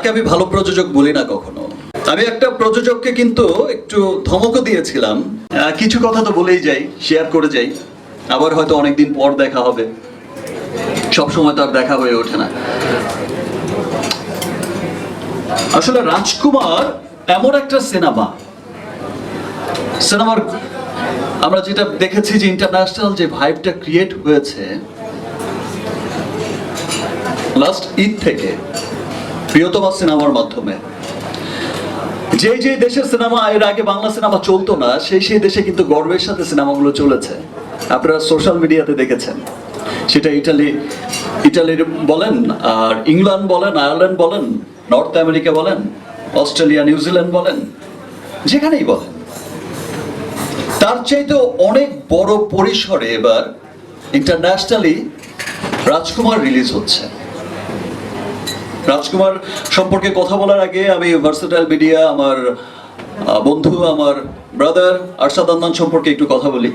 তাকে আমি ভালো প্রযোজক বলি না কখনো। আমি একটা প্রযোজককে কিন্তু একটু ধমকও দিয়েছিলাম। কিছু কথা তো বলেই যাই শেয়ার করে যাই। আবার হয়তো অনেকদিন পর দেখা হবে। সব সময় তো আর দেখা হয়ে ওঠে না। আসলে রাজকুমার এমন একটা সিনেমা। সিনেমার আমরা যেটা দেখেছি যে ইন্টারন্যাশনাল যে ভাইবটা ক্রিয়েট হয়েছে লাস্ট ঈদ থেকে। প্রিয়তমা সিনেমার মাধ্যমে। যে যে দেশের সিনেমা, এর আগে বাংলা সিনেমা চলতো না, সেই সেই দেশে কিন্তু গর্বের সাথে সিনেমাগুলো চলেছে। আপনারা সোশ্যাল মিডিয়াতে দেখেছেন। সেটা ইটালি, ইটালির বলেন, আর ইংল্যান্ড বলেন, আয়ারল্যান্ড বলেন, নর্থ আমেরিকা বলেন, অস্ট্রেলিয়া, নিউজিল্যান্ড বলেন, যেখানেই বলেন। তার চাইতে অনেক বড় পরিসরে এবার ইন্টারন্যাশনালি রাজকুমার রিলিজ হচ্ছে। রাজকুমার সম্পর্কে কথা বলার আগে আমি ভার্সেটাইল মিডিয়া আমার বন্ধু, আমার ব্রাদার আরশাদ আদনান সম্পর্কে একটু কথা বলি।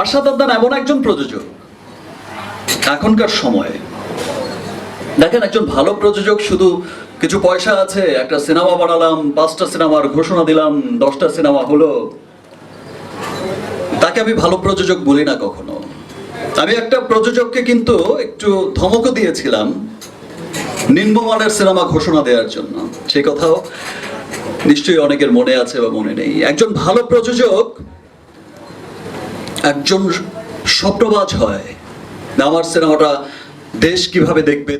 আরশাদ আদনান এমন একজন প্রযোজক এখনকার সময়ে। দেখেন, একজন ভালো প্রযোজক শুধু কিছু পয়সা আছে, একটা সিনেমা বানালাম, পাঁচটা সিনেমার ঘোষণা দিলাম, দশটা সিনেমা হলো। তাকে আমি ভালো প্রযোজক বলি না কখনো। আমি একটা প্রযোজককে কিন্তু একটু ধমকও দিয়েছিলাম নিম্নমানের সিনেমা ঘোষণা দেওয়ার জন্য। সেই কথাও নিশ্চয়ই অনেকের মনে আছে বা মনে নেই। একজন ভালো প্রযোজক, একজন স্বপ্নবাজ হয়। আমার সিনেমাটা দেশ কীভাবে দেখবে